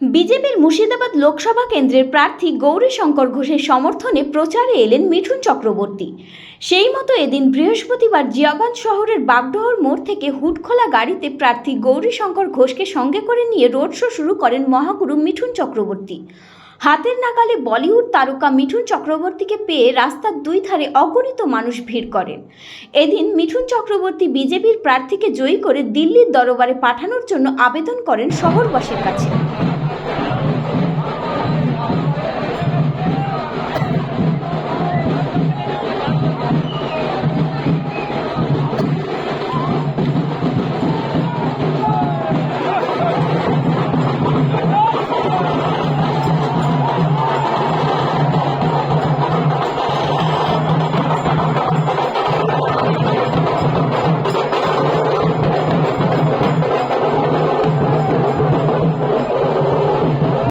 বিজেপির মুর্শিদাবাদ লোকসভা কেন্দ্রের প্রার্থী গৌরী শঙ্কর ঘোষের সমর্থনে প্রচারে এলেন মিঠুন চক্রবর্তী। সেই মতো এদিন বৃহস্পতিবার জিয়াগঞ্জ শহরের বাগডোহর মোড় থেকে হুটখোলা গাড়িতে প্রার্থী গৌরী শঙ্কর ঘোষকে সঙ্গে করে নিয়ে রোড শো শুরু করেন মহাগুরু মিঠুন চক্রবর্তী। হাতের নাগালে বলিউড তারকা মিঠুন চক্রবর্তীকে পেয়ে রাস্তার দুই ধারে অগণিত মানুষ ভিড় করেন। এদিন মিঠুন চক্রবর্তী বিজেপির প্রার্থীকে জয়ী করে দিল্লির দরবারে পাঠানোর জন্য আবেদন করেন শহরবাসীর কাছে।